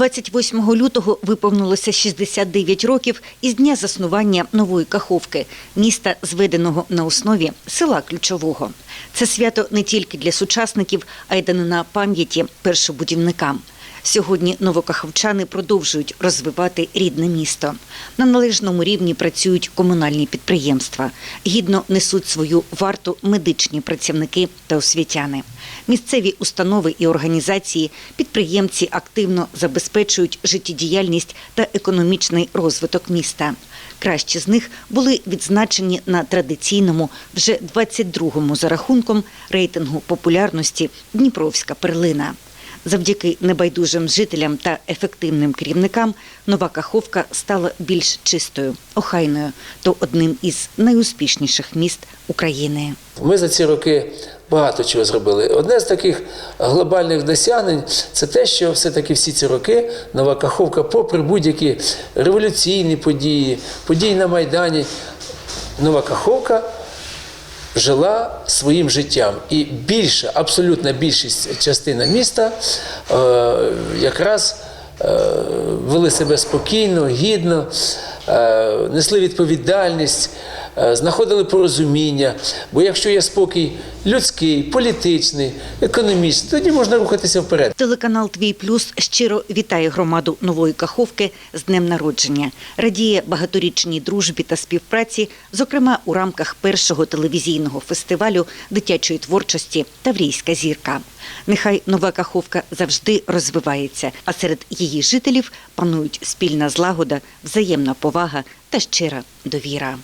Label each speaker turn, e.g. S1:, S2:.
S1: 28 лютого виповнилося 69 років із дня заснування нової Каховки, міста, зведеного на основі села Ключового. Це свято не тільки для сучасників, а й данина пам'яті першобудівникам. Сьогодні новокаховчани продовжують розвивати рідне місто. На належному рівні працюють комунальні підприємства. Гідно несуть свою варту медичні працівники та освітяни. Місцеві установи і організації, підприємці активно забезпечують життєдіяльність та економічний розвиток міста. Кращі з них були відзначені на традиційному, вже 22-му за рахунком рейтингу популярності Дніпровська перлина. Завдяки небайдужим жителям та ефективним керівникам нова Каховка стала більш чистою, охайною, то одним із найуспішніших міст України.
S2: Ми за ці роки багато чого зробили. Одне з таких глобальних досягнень це те, що все-таки всі ці роки Нова Каховка, попри будь-які революційні події, події на Майдані, Нова Каховка жила своїм життям. І більша, абсолютна більшість частина міста е, якраз е, вели себе спокійно, гідно, е, несли відповідальність, знаходили порозуміння. Бо якщо є спокій людський, політичний, економічний, тоді можна рухатися вперед.
S1: Телеканал Твій Плюс щиро вітає громаду нової Каховки з днем народження. Радіє багаторічній дружбі та співпраці, зокрема у рамках першого телевізійного фестивалю дитячої творчості Таврійська зірка. Нехай нова Каховка завжди розвивається, а серед її жителів панують спільна злагода, взаємна повага та щира довіра.